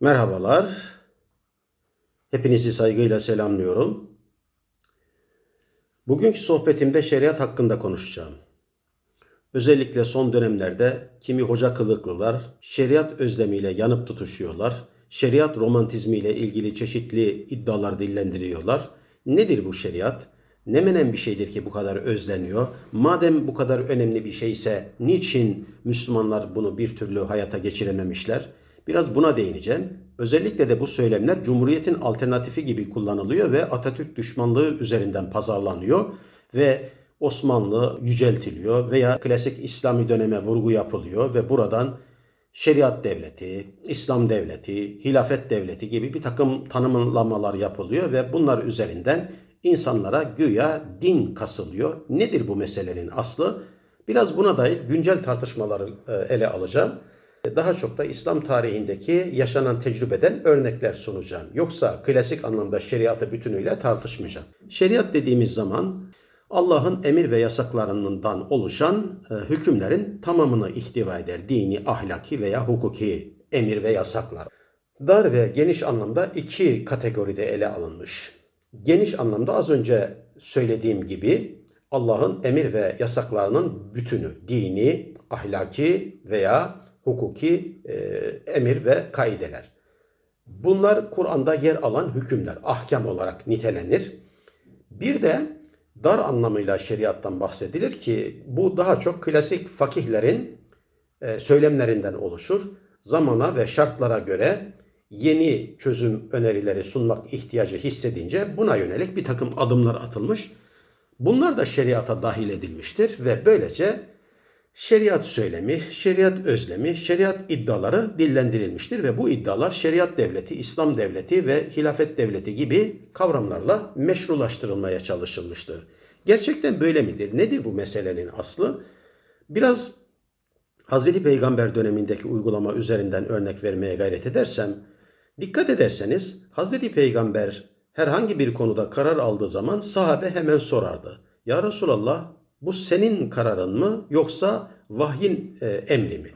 Merhabalar. Hepinizi saygıyla selamlıyorum. Bugünkü sohbetimde şeriat hakkında konuşacağım. Özellikle son dönemlerde kimi hoca kılıklılar şeriat özlemiyle yanıp tutuşuyorlar. Şeriat romantizmiyle ilgili çeşitli iddialar dillendiriyorlar. Nedir bu şeriat? Ne menen bir şeydir ki bu kadar özleniyor? Madem bu kadar önemli bir şeyse niçin Müslümanlar bunu bir türlü hayata geçirememişler? Biraz buna değineceğim. Özellikle de bu söylemler Cumhuriyet'in alternatifi gibi kullanılıyor ve Atatürk düşmanlığı üzerinden pazarlanıyor ve Osmanlı yüceltiliyor veya klasik İslami döneme vurgu yapılıyor ve buradan şeriat devleti, İslam devleti, hilafet devleti gibi bir takım tanımlamalar yapılıyor ve bunlar üzerinden insanlara güya din kasılıyor. Nedir bu meselenin aslı? Biraz buna dair güncel tartışmaları e, ele alacağım. Daha çok da İslam tarihindeki yaşanan tecrübeden örnekler sunacağım. Yoksa klasik anlamda şeriatı bütünüyle tartışmayacağım. Şeriat dediğimiz zaman Allah'ın emir ve yasaklarından oluşan e, hükümlerin tamamını ihtiva eder. Dini, ahlaki veya hukuki emir ve yasaklar. Dar ve geniş anlamda iki kategoride ele alınmış. Geniş anlamda az önce söylediğim gibi Allah'ın emir ve yasaklarının bütünü, dini, ahlaki veya hukuki e, emir ve kaideler. Bunlar Kur'an'da yer alan hükümler, ahkam olarak nitelenir. Bir de dar anlamıyla şeriattan bahsedilir ki bu daha çok klasik fakihlerin e, söylemlerinden oluşur. Zamana ve şartlara göre yeni çözüm önerileri sunmak ihtiyacı hissedince buna yönelik bir takım adımlar atılmış. Bunlar da şeriata dahil edilmiştir ve böylece şeriat söylemi, şeriat özlemi, şeriat iddiaları dillendirilmiştir ve bu iddialar şeriat devleti, İslam devleti ve hilafet devleti gibi kavramlarla meşrulaştırılmaya çalışılmıştır. Gerçekten böyle midir? Nedir bu meselenin aslı? Biraz Hazreti Peygamber dönemindeki uygulama üzerinden örnek vermeye gayret edersem, dikkat ederseniz Hazreti Peygamber herhangi bir konuda karar aldığı zaman sahabe hemen sorardı. Ya Resulallah bu senin kararın mı yoksa vahyin e, emri mi?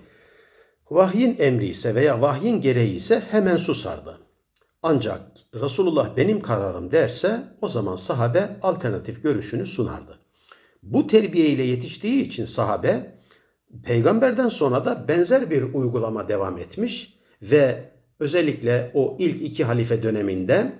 Vahyin emri ise veya vahyin gereği ise hemen susardı. Ancak Resulullah benim kararım derse o zaman sahabe alternatif görüşünü sunardı. Bu terbiyeyle yetiştiği için sahabe peygamberden sonra da benzer bir uygulama devam etmiş ve özellikle o ilk iki halife döneminde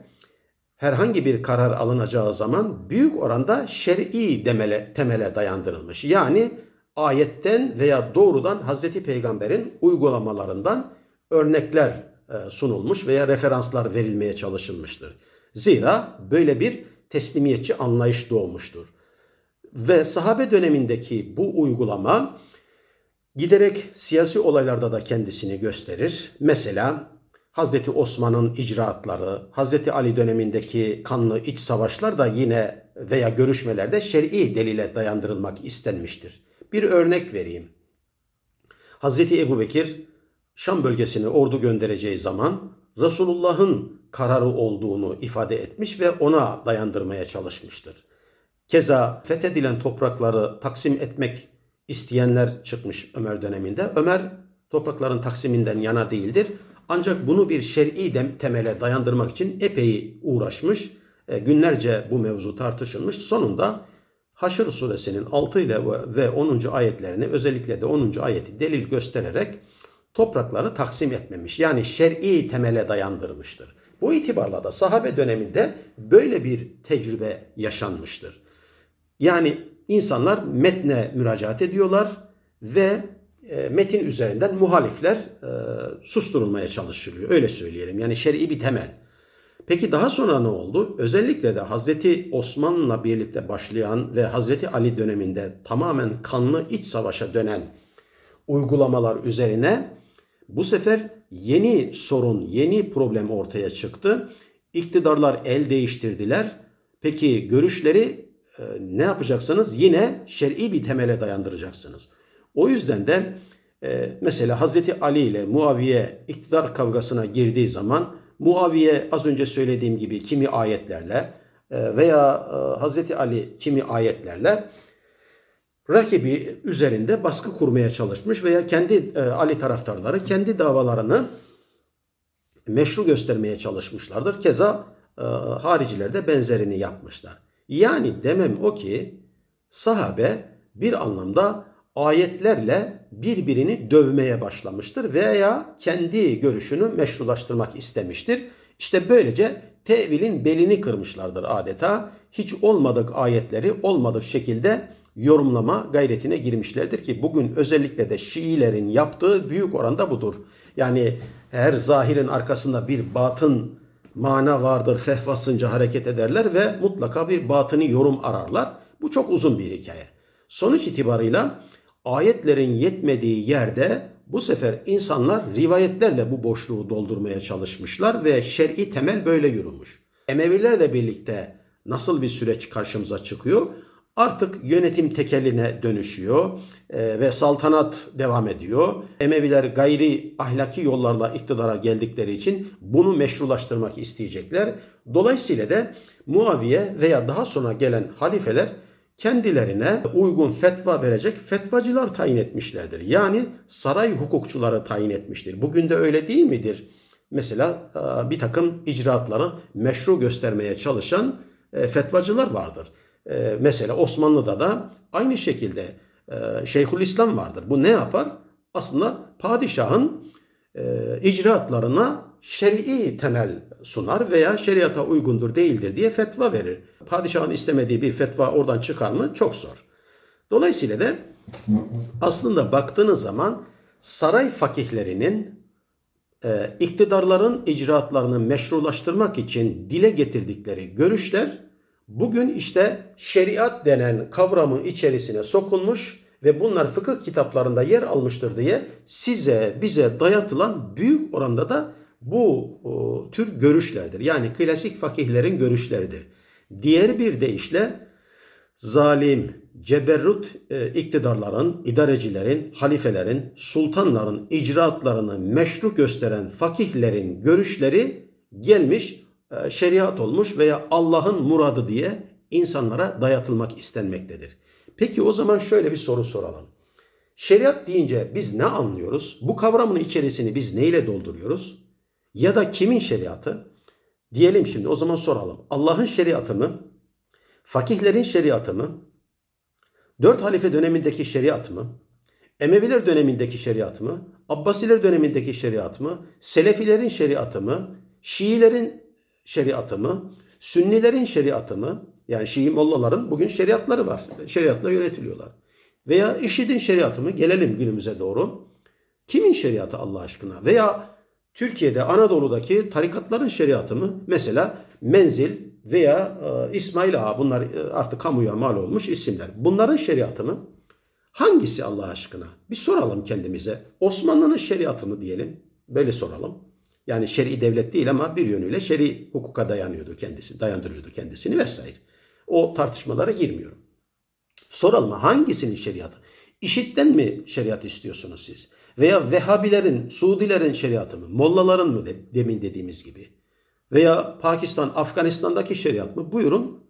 herhangi bir karar alınacağı zaman büyük oranda şer'i demele, temele dayandırılmış. Yani ayetten veya doğrudan Hazreti Peygamber'in uygulamalarından örnekler e, sunulmuş veya referanslar verilmeye çalışılmıştır. Zira böyle bir teslimiyetçi anlayış doğmuştur. Ve sahabe dönemindeki bu uygulama giderek siyasi olaylarda da kendisini gösterir. Mesela Hazreti Osman'ın icraatları, Hazreti Ali dönemindeki kanlı iç savaşlar da yine veya görüşmelerde şer'i delile dayandırılmak istenmiştir. Bir örnek vereyim. Hazreti Ebu Bekir Şam bölgesine ordu göndereceği zaman Resulullah'ın kararı olduğunu ifade etmiş ve ona dayandırmaya çalışmıştır. Keza fethedilen toprakları taksim etmek isteyenler çıkmış Ömer döneminde. Ömer toprakların taksiminden yana değildir. Ancak bunu bir şer'i temele dayandırmak için epey uğraşmış. E, günlerce bu mevzu tartışılmış. Sonunda Haşr suresinin 6 ile ve 10. ayetlerini özellikle de 10. ayeti delil göstererek toprakları taksim etmemiş. Yani şer'i temele dayandırmıştır. Bu itibarla da sahabe döneminde böyle bir tecrübe yaşanmıştır. Yani insanlar metne müracaat ediyorlar ve metin üzerinden muhalifler e, susturulmaya çalışılıyor. Öyle söyleyelim. Yani şer'i bir temel. Peki daha sonra ne oldu? Özellikle de Hazreti Osman'la birlikte başlayan ve Hazreti Ali döneminde tamamen kanlı iç savaşa dönen uygulamalar üzerine bu sefer yeni sorun, yeni problem ortaya çıktı. İktidarlar el değiştirdiler. Peki görüşleri e, ne yapacaksınız? Yine şer'i bir temele dayandıracaksınız. O yüzden de e, mesela Hazreti Ali ile Muaviye iktidar kavgasına girdiği zaman Muaviye az önce söylediğim gibi kimi ayetlerle e, veya e, Hazreti Ali kimi ayetlerle rakibi üzerinde baskı kurmaya çalışmış veya kendi e, Ali taraftarları kendi davalarını meşru göstermeye çalışmışlardır. Keza e, hariciler de benzerini yapmışlar. Yani demem o ki sahabe bir anlamda ayetlerle birbirini dövmeye başlamıştır veya kendi görüşünü meşrulaştırmak istemiştir. İşte böylece tevilin belini kırmışlardır adeta. Hiç olmadık ayetleri olmadık şekilde yorumlama gayretine girmişlerdir ki bugün özellikle de Şiilerin yaptığı büyük oranda budur. Yani her zahirin arkasında bir batın mana vardır fehvasınca hareket ederler ve mutlaka bir batını yorum ararlar. Bu çok uzun bir hikaye. Sonuç itibarıyla ayetlerin yetmediği yerde bu sefer insanlar rivayetlerle bu boşluğu doldurmaya çalışmışlar ve şer'i temel böyle yürümüş. Emevilerle birlikte nasıl bir süreç karşımıza çıkıyor? Artık yönetim tekeline dönüşüyor e, ve saltanat devam ediyor. Emeviler gayri ahlaki yollarla iktidara geldikleri için bunu meşrulaştırmak isteyecekler. Dolayısıyla da Muaviye veya daha sonra gelen halifeler kendilerine uygun fetva verecek fetvacılar tayin etmişlerdir. Yani saray hukukçuları tayin etmiştir. Bugün de öyle değil midir? Mesela e, bir takım icraatları meşru göstermeye çalışan e, fetvacılar vardır. E, Mesela Osmanlı'da da aynı şekilde Şeyhülislam vardır. Bu ne yapar? Aslında padişahın icraatlarına şer'i temel sunar veya şeriata uygundur değildir diye fetva verir. Padişahın istemediği bir fetva oradan çıkar mı? Çok zor. Dolayısıyla da aslında baktığınız zaman saray fakihlerinin e, iktidarların icraatlarını meşrulaştırmak için dile getirdikleri görüşler bugün işte şeriat denen kavramı içerisine sokulmuş ve bunlar fıkıh kitaplarında yer almıştır diye size bize dayatılan büyük oranda da bu o, tür görüşlerdir. Yani klasik fakihlerin görüşleridir. Diğer bir deyişle zalim, ceberrut e, iktidarların, idarecilerin, halifelerin, sultanların icraatlarını meşru gösteren fakihlerin görüşleri gelmiş e, şeriat olmuş veya Allah'ın muradı diye insanlara dayatılmak istenmektedir. Peki o zaman şöyle bir soru soralım. Şeriat deyince biz ne anlıyoruz? Bu kavramın içerisini biz neyle dolduruyoruz? Ya da kimin şeriatı? Diyelim şimdi o zaman soralım. Allah'ın şeriatı mı? Fakihlerin şeriatı mı? Dört halife dönemindeki şeriat mı? Emeviler dönemindeki şeriat mı? Abbasiler dönemindeki şeriat mı? Selefilerin şeriatı mı? Şiilerin şeriatı mı? Sünnilerin şeriatı mı? Yani Şii mollaların bugün şeriatları var. Şeriatla yönetiliyorlar. Veya IŞİD'in şeriatı mı? Gelelim günümüze doğru. Kimin şeriatı Allah aşkına? Veya Türkiye'de Anadolu'daki tarikatların şeriatı mı? Mesela Menzil veya e, İsmail Ağa bunlar e, artık kamuya mal olmuş isimler. Bunların şeriatı mı? Hangisi Allah aşkına? Bir soralım kendimize. Osmanlı'nın şeriatı mı diyelim? Böyle soralım. Yani şer'i devlet değil ama bir yönüyle şer'i hukuka dayanıyordu kendisi, dayandırıyordu kendisini vesaire. O tartışmalara girmiyorum. Soralım hangisinin şeriatı? İşitten mi şeriat istiyorsunuz siz? Veya Vehhabilerin, Suudilerin şeriatı mı? Mollaların mı de, demin dediğimiz gibi? Veya Pakistan, Afganistan'daki şeriat mı? Buyurun.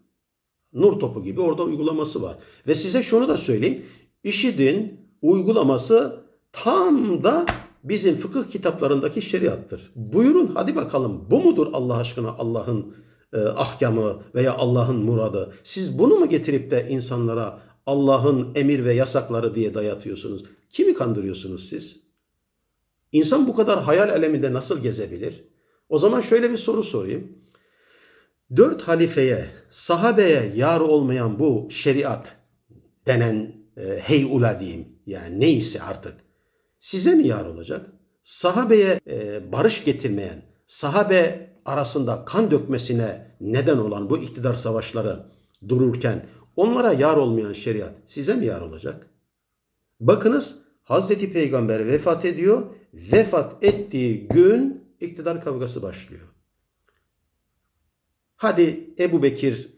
Nur topu gibi orada uygulaması var. Ve size şunu da söyleyeyim. IŞİD'in uygulaması tam da bizim fıkıh kitaplarındaki şeriattır. Buyurun hadi bakalım bu mudur Allah aşkına Allah'ın e, ahkamı veya Allah'ın muradı? Siz bunu mu getirip de insanlara Allah'ın emir ve yasakları diye dayatıyorsunuz? Kimi kandırıyorsunuz siz? İnsan bu kadar hayal aleminde nasıl gezebilir? O zaman şöyle bir soru sorayım. Dört halifeye, sahabeye yar olmayan bu şeriat denen e, heyula diyeyim yani neyse artık size mi yar olacak? Sahabeye e, barış getirmeyen, sahabe arasında kan dökmesine neden olan bu iktidar savaşları dururken onlara yar olmayan şeriat size mi yar olacak? Bakınız Hazreti Peygamber vefat ediyor. Vefat ettiği gün iktidar kavgası başlıyor. Hadi Ebu Bekir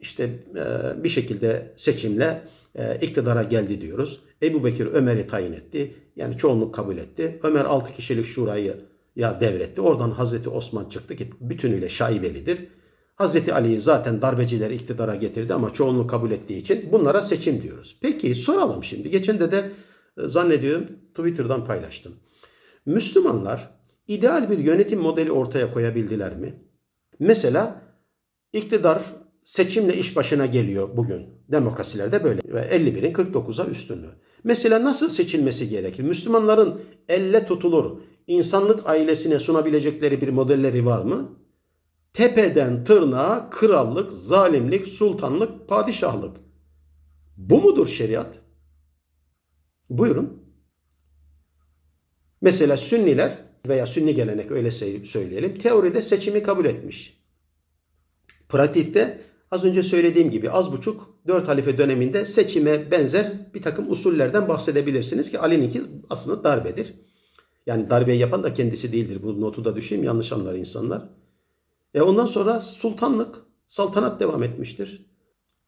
işte e, bir şekilde seçimle e, iktidara geldi diyoruz. Ebu Bekir Ömer'i tayin etti. Yani çoğunluk kabul etti. Ömer 6 kişilik şurayı ya devretti. Oradan Hazreti Osman çıktı ki bütünüyle şaibelidir. Hazreti Ali'yi zaten darbeciler iktidara getirdi ama çoğunluk kabul ettiği için bunlara seçim diyoruz. Peki soralım şimdi. Geçen de de e, zannediyorum Twitter'dan paylaştım. Müslümanlar ideal bir yönetim modeli ortaya koyabildiler mi? Mesela iktidar seçimle iş başına geliyor bugün. Demokrasilerde böyle ve 51'in 49'a üstünlüğü. Mesela nasıl seçilmesi gerekir? Müslümanların elle tutulur, insanlık ailesine sunabilecekleri bir modelleri var mı? Tepeden tırnağa krallık, zalimlik, sultanlık, padişahlık. Bu mudur şeriat? Buyurun. Mesela Sünniler veya Sünni gelenek öyle söyleyelim teoride seçimi kabul etmiş. Pratikte az önce söylediğim gibi az buçuk dört halife döneminde seçime benzer bir takım usullerden bahsedebilirsiniz ki Ali'ninki aslında darbedir. Yani darbeyi yapan da kendisi değildir. Bu notu da düşeyim yanlış anlar insanlar. E ondan sonra sultanlık, saltanat devam etmiştir.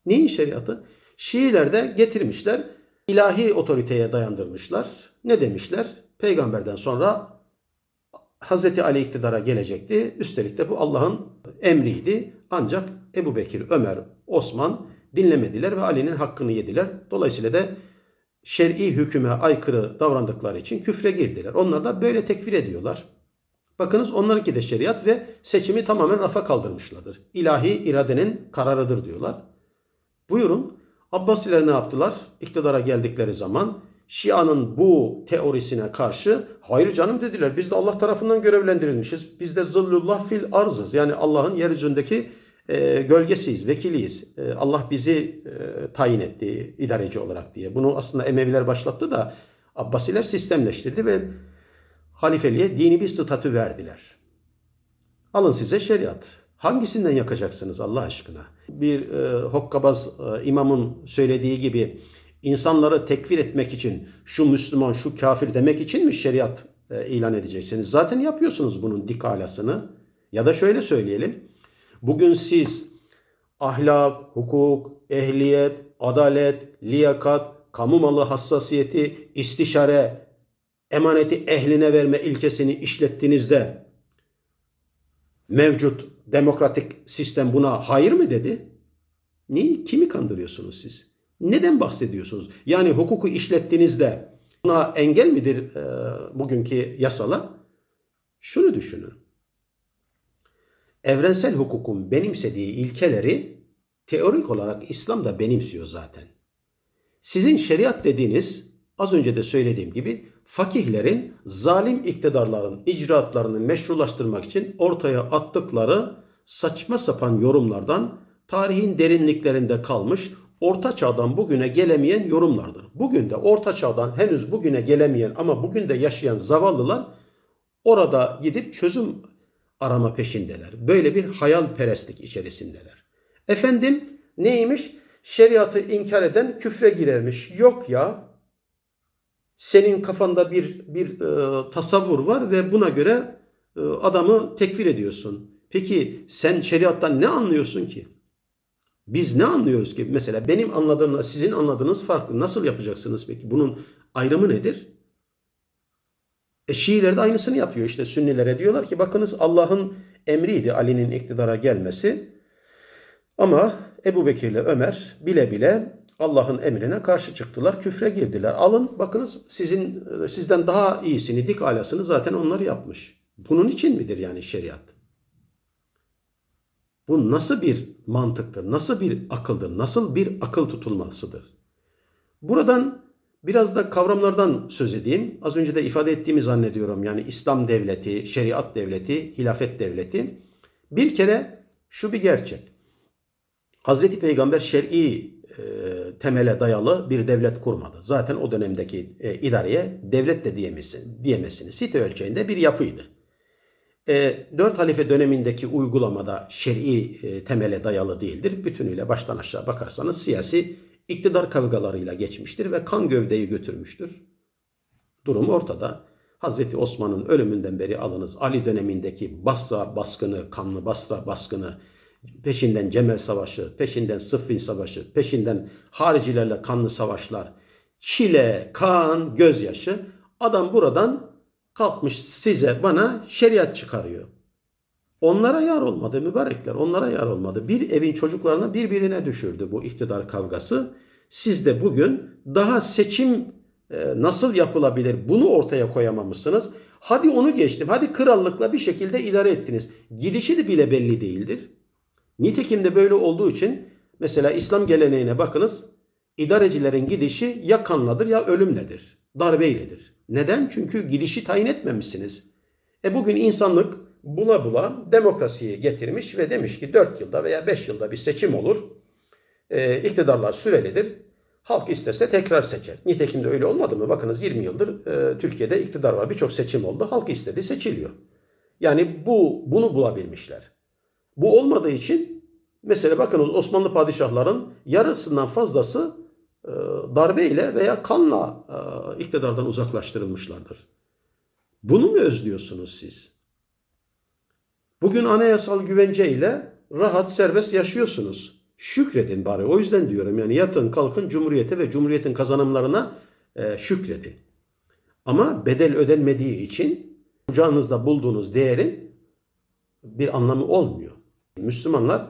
Neyin şeriatı? Şiiler de getirmişler, ilahi otoriteye dayandırmışlar. Ne demişler? Peygamberden sonra Hazreti Ali iktidara gelecekti. Üstelik de bu Allah'ın emriydi. Ancak Ebu Bekir, Ömer, Osman dinlemediler ve Ali'nin hakkını yediler. Dolayısıyla da şer'i hüküme aykırı davrandıkları için küfre girdiler. Onlar da böyle tekfir ediyorlar. Bakınız onlarınki de şeriat ve seçimi tamamen rafa kaldırmışlardır. İlahi iradenin kararıdır diyorlar. Buyurun Abbasiler ne yaptılar? İktidara geldikleri zaman Şia'nın bu teorisine karşı hayır canım dediler. Biz de Allah tarafından görevlendirilmişiz. Biz de zıllullah fil arzız. Yani Allah'ın yeryüzündeki e, gölgesiyiz, vekiliyiz. E, Allah bizi e, tayin etti idareci olarak diye. Bunu aslında Emeviler başlattı da Abbasiler sistemleştirdi ve halifeliğe dini bir statü verdiler. Alın size şeriat. Hangisinden yakacaksınız Allah aşkına? Bir e, hokkabaz e, imamın söylediği gibi insanları tekfir etmek için şu Müslüman, şu kafir demek için mi şeriat e, ilan edeceksiniz? Zaten yapıyorsunuz bunun dik alasını. Ya da şöyle söyleyelim. Bugün siz ahlak, hukuk, ehliyet, adalet, liyakat, kamu malı hassasiyeti, istişare, emaneti ehline verme ilkesini işlettiğinizde mevcut demokratik sistem buna hayır mı dedi? Niye? Kimi kandırıyorsunuz siz? Neden bahsediyorsunuz? Yani hukuku işlettiğinizde buna engel midir e, bugünkü yasalar? Şunu düşünün. Evrensel hukukun benimsediği ilkeleri teorik olarak İslam da benimsiyor zaten. Sizin şeriat dediğiniz az önce de söylediğim gibi fakihlerin zalim iktidarların icraatlarını meşrulaştırmak için ortaya attıkları saçma sapan yorumlardan tarihin derinliklerinde kalmış orta çağdan bugüne gelemeyen yorumlardır. Bugün de orta çağdan henüz bugüne gelemeyen ama bugün de yaşayan zavallılar orada gidip çözüm arama peşindeler. Böyle bir hayalperestlik içerisindeler. Efendim neymiş? Şeriatı inkar eden küfre girermiş. Yok ya. Senin kafanda bir bir e, tasavvur var ve buna göre e, adamı tekfir ediyorsun. Peki sen şeriattan ne anlıyorsun ki? Biz ne anlıyoruz ki? Mesela benim anladığımla sizin anladığınız farklı. Nasıl yapacaksınız peki? Bunun ayrımı nedir? E Şiiler de aynısını yapıyor. İşte Sünnilere diyorlar ki bakınız Allah'ın emriydi Ali'nin iktidara gelmesi. Ama Ebu Bekir ile Ömer bile bile Allah'ın emrine karşı çıktılar. Küfre girdiler. Alın bakınız sizin sizden daha iyisini, dik alasını zaten onlar yapmış. Bunun için midir yani şeriat? Bu nasıl bir mantıktır? Nasıl bir akıldır? Nasıl bir akıl tutulmasıdır? Buradan biraz da kavramlardan söz edeyim. Az önce de ifade ettiğimi zannediyorum. Yani İslam devleti, şeriat devleti, hilafet devleti. Bir kere şu bir gerçek. Hazreti Peygamber şer'i temele dayalı bir devlet kurmadı. Zaten o dönemdeki e, idareye devlet de diyemezsin, diyemezsiniz. Site ölçeğinde bir yapıydı. E, dört halife dönemindeki uygulamada şer'i e, temele dayalı değildir. Bütünüyle baştan aşağı bakarsanız siyasi iktidar kavgalarıyla geçmiştir ve kan gövdeyi götürmüştür. Durum ortada. Hazreti Osman'ın ölümünden beri alınız Ali dönemindeki Basra baskını, kanlı Basra baskını, peşinden Cemel Savaşı, peşinden Sıffin Savaşı, peşinden haricilerle kanlı savaşlar, çile, kan, gözyaşı. Adam buradan kalkmış size bana şeriat çıkarıyor. Onlara yar olmadı mübarekler. Onlara yar olmadı. Bir evin çocuklarını birbirine düşürdü bu iktidar kavgası. Siz de bugün daha seçim e, nasıl yapılabilir bunu ortaya koyamamışsınız. Hadi onu geçtim. Hadi krallıkla bir şekilde idare ettiniz. Gidişi de bile belli değildir. Nitekim de böyle olduğu için mesela İslam geleneğine bakınız. İdarecilerin gidişi ya kanladır ya ölümledir. Darbeyledir. Neden? Çünkü gidişi tayin etmemişsiniz. E bugün insanlık bula bula demokrasiyi getirmiş ve demiş ki 4 yılda veya 5 yılda bir seçim olur. E, iktidarlar sürelidir. Halk isterse tekrar seçer. Nitekim de öyle olmadı mı? Bakınız 20 yıldır e, Türkiye'de iktidar var. Birçok seçim oldu. Halk istedi seçiliyor. Yani bu bunu bulabilmişler. Bu olmadığı için mesela bakınız Osmanlı padişahların yarısından fazlası e, darbeyle veya kanla e, iktidardan uzaklaştırılmışlardır. Bunu mu özlüyorsunuz siz? Bugün anayasal güvence ile rahat serbest yaşıyorsunuz. Şükredin bari. O yüzden diyorum yani yatın kalkın cumhuriyete ve cumhuriyetin kazanımlarına e, şükredin. Ama bedel ödenmediği için kucağınızda bulduğunuz değerin bir anlamı olmuyor. Müslümanlar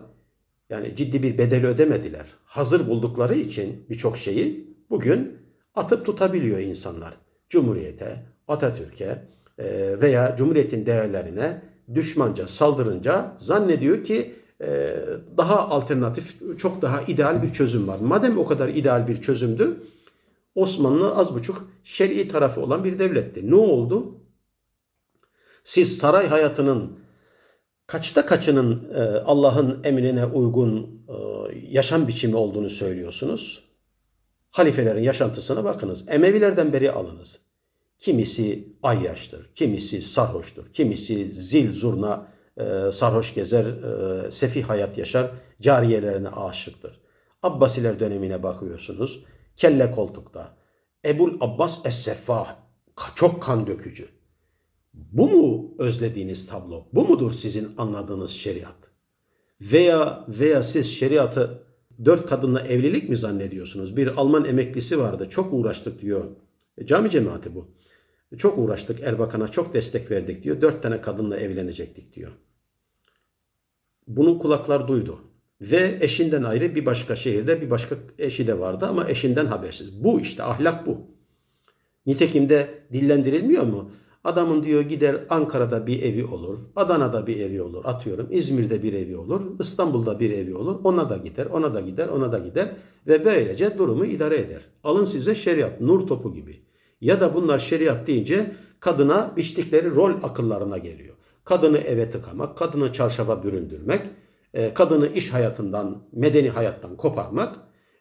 yani ciddi bir bedel ödemediler. Hazır buldukları için birçok şeyi bugün atıp tutabiliyor insanlar. Cumhuriyete, Atatürk'e e, veya Cumhuriyet'in değerlerine düşmanca saldırınca zannediyor ki e, daha alternatif, çok daha ideal bir çözüm var. Madem o kadar ideal bir çözümdü, Osmanlı az buçuk şer'i tarafı olan bir devletti. Ne oldu? Siz saray hayatının kaçta kaçının e, Allah'ın emrine uygun e, yaşam biçimi olduğunu söylüyorsunuz. Halifelerin yaşantısına bakınız. Emevilerden beri alınız. Kimisi ayyaştır, kimisi sarhoştur, kimisi zil zurna e, sarhoş gezer, e, sefih hayat yaşar, cariyelerine aşıktır. Abbasiler dönemine bakıyorsunuz. Kelle koltukta. Ebul Abbas Es-Seffah. Çok kan dökücü. Bu mu özlediğiniz tablo? Bu mudur sizin anladığınız şeriat? Veya veya siz şeriatı dört kadınla evlilik mi zannediyorsunuz? Bir Alman emeklisi vardı. Çok uğraştık diyor. E, cami cemaati bu. Çok uğraştık Erbakan'a çok destek verdik diyor. Dört tane kadınla evlenecektik diyor. Bunu kulaklar duydu. Ve eşinden ayrı bir başka şehirde bir başka eşi de vardı ama eşinden habersiz. Bu işte ahlak bu. Nitekim de dillendirilmiyor mu? Adamın diyor gider Ankara'da bir evi olur, Adana'da bir evi olur, atıyorum İzmir'de bir evi olur, İstanbul'da bir evi olur, ona da gider, ona da gider, ona da gider ve böylece durumu idare eder. Alın size şeriat, nur topu gibi. Ya da bunlar şeriat deyince kadına biçtikleri rol akıllarına geliyor. Kadını eve tıkamak, kadını çarşafa büründürmek, e, kadını iş hayatından, medeni hayattan koparmak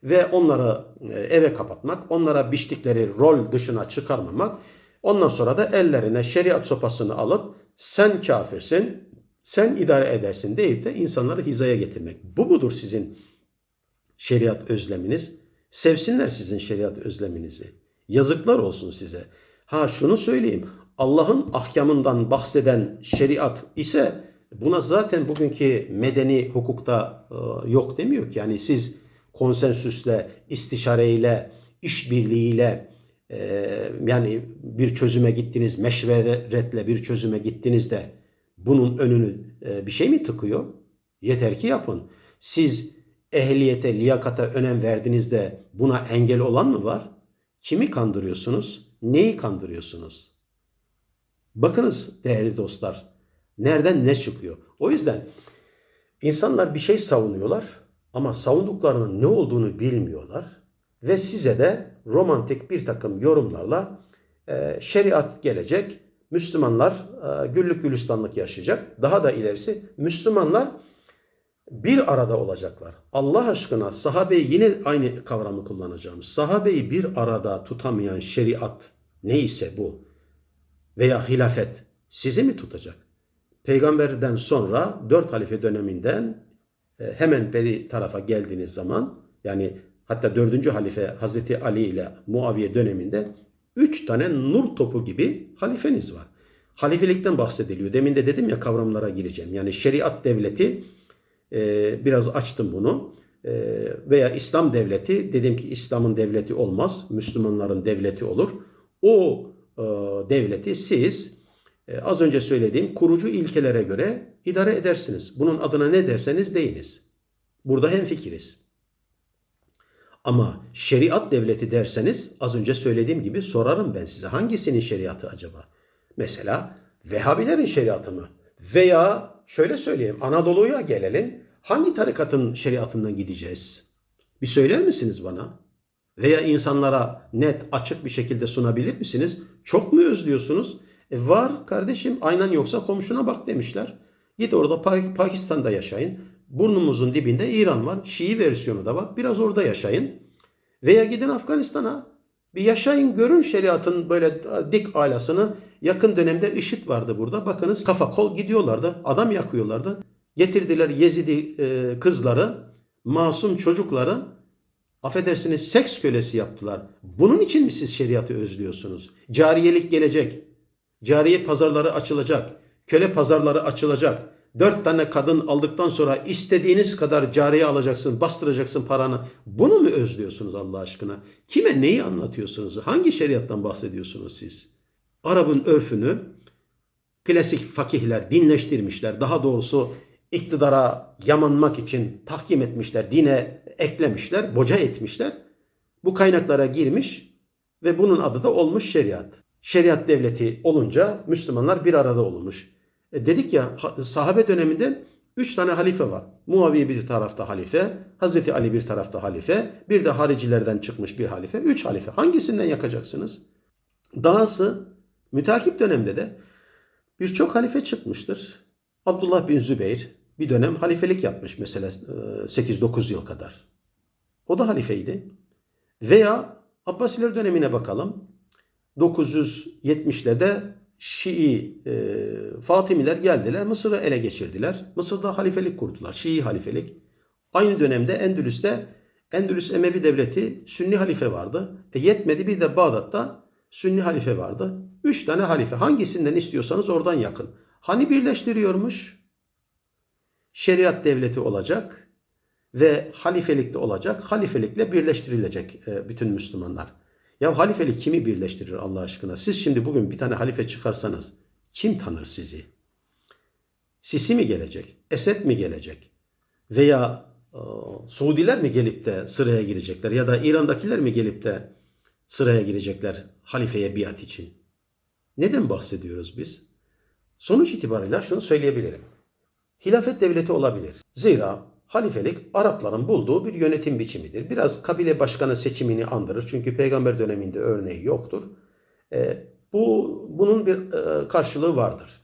ve onları e, eve kapatmak, onlara biçtikleri rol dışına çıkarmamak, ondan sonra da ellerine şeriat sopasını alıp sen kafirsin, sen idare edersin deyip de insanları hizaya getirmek. Bu mudur sizin şeriat özleminiz? Sevsinler sizin şeriat özleminizi. Yazıklar olsun size. Ha şunu söyleyeyim. Allah'ın ahkamından bahseden şeriat ise buna zaten bugünkü medeni hukukta e, yok demiyor ki. Yani siz konsensüsle, istişareyle, işbirliğiyle yani bir çözüme gittiniz, meşveretle bir çözüme gittiniz de bunun önünü e, bir şey mi tıkıyor? Yeter ki yapın. Siz ehliyete, liyakata önem verdiğinizde buna engel olan mı var? Kimi kandırıyorsunuz? Neyi kandırıyorsunuz? Bakınız değerli dostlar. Nereden ne çıkıyor? O yüzden insanlar bir şey savunuyorlar ama savunduklarının ne olduğunu bilmiyorlar ve size de romantik bir takım yorumlarla e, şeriat gelecek, Müslümanlar e, güllük gülistanlık yaşayacak. Daha da ilerisi Müslümanlar bir arada olacaklar. Allah aşkına sahabeyi yine aynı kavramı kullanacağım. Sahabeyi bir arada tutamayan şeriat neyse bu veya hilafet sizi mi tutacak? Peygamberden sonra dört halife döneminden e, hemen beri tarafa geldiğiniz zaman yani hatta dördüncü halife Hazreti Ali ile Muaviye döneminde üç tane nur topu gibi halifeniz var. Halifelikten bahsediliyor. Demin de dedim ya kavramlara gireceğim. Yani şeriat devleti e, biraz açtım bunu. E, veya İslam devleti dedim ki İslam'ın devleti olmaz. Müslümanların devleti olur. O e, devleti siz az önce söylediğim kurucu ilkelere göre idare edersiniz. Bunun adına ne derseniz deyiniz. Burada hem fikiriz. Ama şeriat devleti derseniz az önce söylediğim gibi sorarım ben size hangisinin şeriatı acaba? Mesela Vehhabilerin şeriatı mı? Veya şöyle söyleyeyim Anadolu'ya gelelim. Hangi tarikatın şeriatından gideceğiz? Bir söyler misiniz bana? Veya insanlara net açık bir şekilde sunabilir misiniz? Çok mu özlüyorsunuz? E var kardeşim aynen yoksa komşuna bak demişler. Git orada Pa- Pakistan'da yaşayın. Burnumuzun dibinde İran var. Şii versiyonu da var. Biraz orada yaşayın. Veya gidin Afganistan'a. Bir yaşayın görün şeriatın böyle dik alasını. Yakın dönemde IŞİD vardı burada. Bakınız kafa kol gidiyorlardı. Adam yakıyorlardı. Getirdiler Yezidi e, kızları, masum çocukları affedersiniz seks kölesi yaptılar. Bunun için mi siz şeriatı özlüyorsunuz? Cariyelik gelecek. Cariye pazarları açılacak. Köle pazarları açılacak. Dört tane kadın aldıktan sonra istediğiniz kadar cariye alacaksın, bastıracaksın paranı. Bunu mu özlüyorsunuz Allah aşkına? Kime neyi anlatıyorsunuz? Hangi şeriattan bahsediyorsunuz siz? Arap'ın örfünü klasik fakihler dinleştirmişler. Daha doğrusu iktidara yamanmak için tahkim etmişler, dine eklemişler, boca etmişler. Bu kaynaklara girmiş ve bunun adı da olmuş şeriat. Şeriat devleti olunca Müslümanlar bir arada olmuş. E dedik ya ha- sahabe döneminde üç tane halife var. Muaviye bir tarafta halife, Hazreti Ali bir tarafta halife, bir de haricilerden çıkmış bir halife. Üç halife. Hangisinden yakacaksınız? Dahası mütakip dönemde de birçok halife çıkmıştır. Abdullah bin Zübeyir bir dönem halifelik yapmış mesela e, 8-9 yıl kadar. O da halifeydi. Veya Abbasiler dönemine bakalım. 970'lerde Şii e, Fatimiler geldiler. Mısır'ı ele geçirdiler. Mısır'da halifelik kurdular. Şii halifelik. Aynı dönemde Endülüs'te Endülüs Emevi Devleti Sünni halife vardı. E yetmedi bir de Bağdat'ta Sünni halife vardı. Üç tane halife. Hangisinden istiyorsanız oradan yakın. Hani birleştiriyormuş? Şeriat devleti olacak ve halifelik de olacak. Halifelikle birleştirilecek e, bütün Müslümanlar. Ya halifelik kimi birleştirir Allah aşkına? Siz şimdi bugün bir tane halife çıkarsanız kim tanır sizi? Sisi mi gelecek? Esed mi gelecek? Veya e, Suudiler mi gelip de sıraya girecekler? Ya da İran'dakiler mi gelip de sıraya girecekler halifeye biat için? Neden bahsediyoruz biz? Sonuç itibariyle şunu söyleyebilirim. Hilafet devleti olabilir. Zira halifelik Arapların bulduğu bir yönetim biçimidir. Biraz kabile başkanı seçimini andırır. Çünkü peygamber döneminde örneği yoktur. E, bu bunun bir e, karşılığı vardır.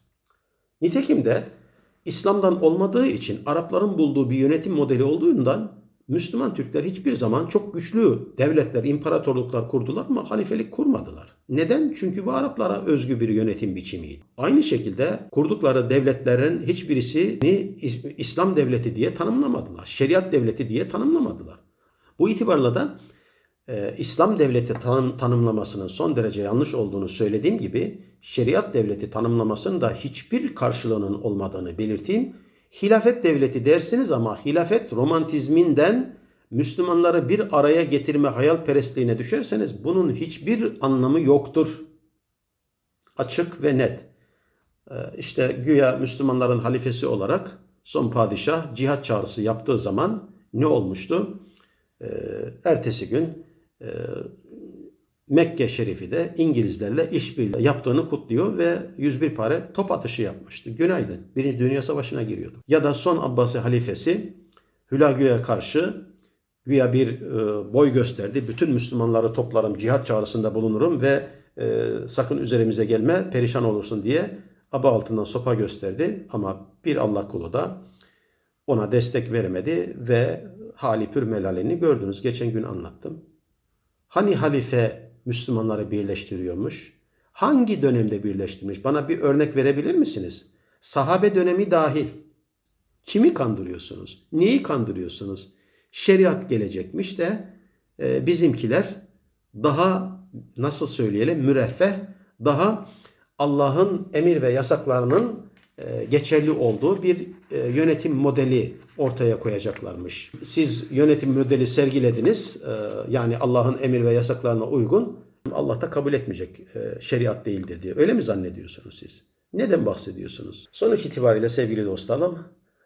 Nitekim de İslam'dan olmadığı için Arapların bulduğu bir yönetim modeli olduğundan Müslüman Türkler hiçbir zaman çok güçlü devletler, imparatorluklar kurdular ama halifelik kurmadılar. Neden? Çünkü bu Araplara özgü bir yönetim biçimiydi. Aynı şekilde kurdukları devletlerin hiçbirisini İs- İslam devleti diye tanımlamadılar. Şeriat devleti diye tanımlamadılar. Bu itibarla da e, İslam devleti tanım, tanımlamasının son derece yanlış olduğunu söylediğim gibi şeriat devleti tanımlamasının da hiçbir karşılığının olmadığını belirteyim. Hilafet devleti dersiniz ama hilafet romantizminden Müslümanları bir araya getirme hayalperestliğine düşerseniz bunun hiçbir anlamı yoktur. Açık ve net. Ee, İşte güya Müslümanların halifesi olarak son padişah cihat çağrısı yaptığı zaman ne olmuştu? Ee, Ertesi gün e, Mekke Şerifi de İngilizlerle işbirliği yaptığını kutluyor ve 101 pare top atışı yapmıştı. Günaydın. Birinci Dünya Savaşı'na giriyordu. Ya da son Abbasi halifesi Hülagü'ye karşı güya bir e, boy gösterdi. Bütün Müslümanları toplarım, cihat çağrısında bulunurum ve e, sakın üzerimize gelme, perişan olursun diye aba altından sopa gösterdi. Ama bir Allah kulu da ona destek vermedi ve hali pür melalini gördünüz. Geçen gün anlattım. Hani halife Müslümanları birleştiriyormuş? Hangi dönemde birleştirmiş? Bana bir örnek verebilir misiniz? Sahabe dönemi dahil. Kimi kandırıyorsunuz? Neyi kandırıyorsunuz? Şeriat gelecekmiş de e, bizimkiler daha nasıl söyleyelim müreffeh, daha Allah'ın emir ve yasaklarının geçerli olduğu bir e, yönetim modeli ortaya koyacaklarmış. Siz yönetim modeli sergilediniz. e, Yani Allah'ın emir ve yasaklarına uygun. Allah da kabul etmeyecek. e, Şeriat değildir diye. Öyle mi zannediyorsunuz siz? Neden bahsediyorsunuz? Sonuç itibariyle sevgili dostlarım,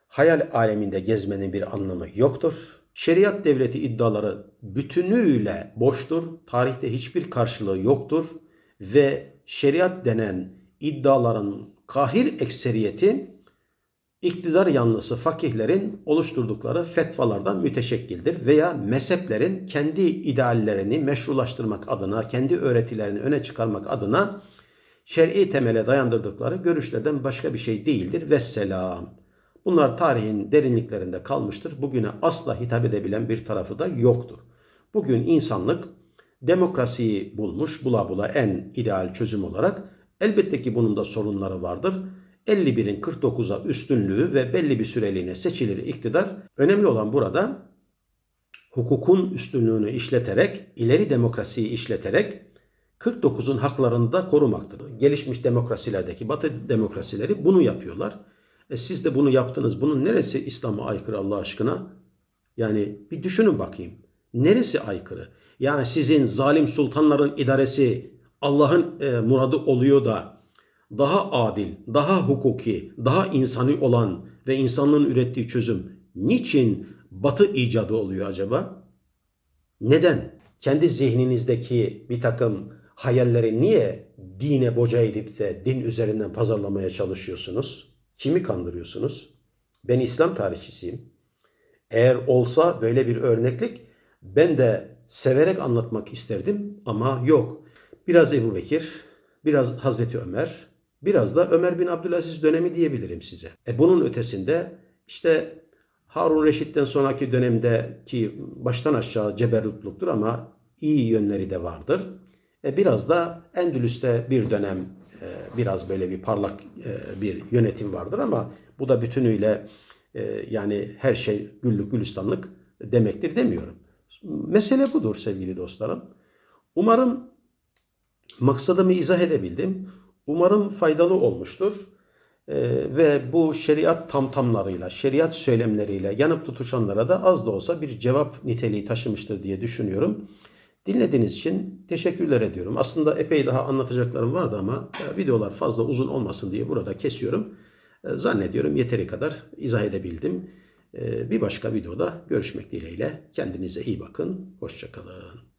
hayal aleminde gezmenin bir anlamı yoktur. Şeriat devleti iddiaları bütünüyle boştur. Tarihte hiçbir karşılığı yoktur ve şeriat denen iddiaların kahir ekseriyeti iktidar yanlısı fakihlerin oluşturdukları fetvalardan müteşekkildir veya mezheplerin kendi ideallerini meşrulaştırmak adına, kendi öğretilerini öne çıkarmak adına şer'i temele dayandırdıkları görüşlerden başka bir şey değildir. Vesselam. Bunlar tarihin derinliklerinde kalmıştır. Bugüne asla hitap edebilen bir tarafı da yoktur. Bugün insanlık demokrasiyi bulmuş, bula bula en ideal çözüm olarak. Elbette ki bunun da sorunları vardır. 51'in 49'a üstünlüğü ve belli bir süreliğine seçilir iktidar. Önemli olan burada hukukun üstünlüğünü işleterek, ileri demokrasiyi işleterek 49'un haklarını da korumaktır. Gelişmiş demokrasilerdeki batı demokrasileri bunu yapıyorlar. E siz de bunu yaptınız. Bunun neresi İslam'a aykırı Allah aşkına? Yani bir düşünün bakayım. Neresi aykırı? Yani sizin zalim sultanların idaresi Allah'ın e, muradı oluyor da daha adil, daha hukuki, daha insani olan ve insanlığın ürettiği çözüm niçin batı icadı oluyor acaba? Neden? Kendi zihninizdeki bir takım hayalleri niye dine boca edip de din üzerinden pazarlamaya çalışıyorsunuz? Kimi kandırıyorsunuz? Ben İslam tarihçisiyim. Eğer olsa böyle bir örneklik ben de severek anlatmak isterdim ama yok. Biraz Ebu Bekir, biraz Hazreti Ömer, biraz da Ömer bin Abdülaziz dönemi diyebilirim size. E bunun ötesinde işte Harun Reşit'ten sonraki dönemdeki baştan aşağı ceberrutluktur ama iyi yönleri de vardır. E biraz da Endülüs'te bir dönem e, biraz böyle bir parlak e, bir yönetim vardır ama bu da bütünüyle e, yani her şey güllük gülistanlık demektir demiyorum. Mesele budur sevgili dostlarım. Umarım maksadımı izah edebildim. Umarım faydalı olmuştur. Ee, ve bu şeriat tamtamlarıyla, şeriat söylemleriyle yanıp tutuşanlara da az da olsa bir cevap niteliği taşımıştır diye düşünüyorum. Dinlediğiniz için teşekkürler ediyorum. Aslında epey daha anlatacaklarım vardı ama videolar fazla uzun olmasın diye burada kesiyorum. E, Zannediyorum yeteri kadar izah edebildim. E, Bir başka videoda görüşmek dileğiyle. Kendinize iyi bakın. Hoşçakalın.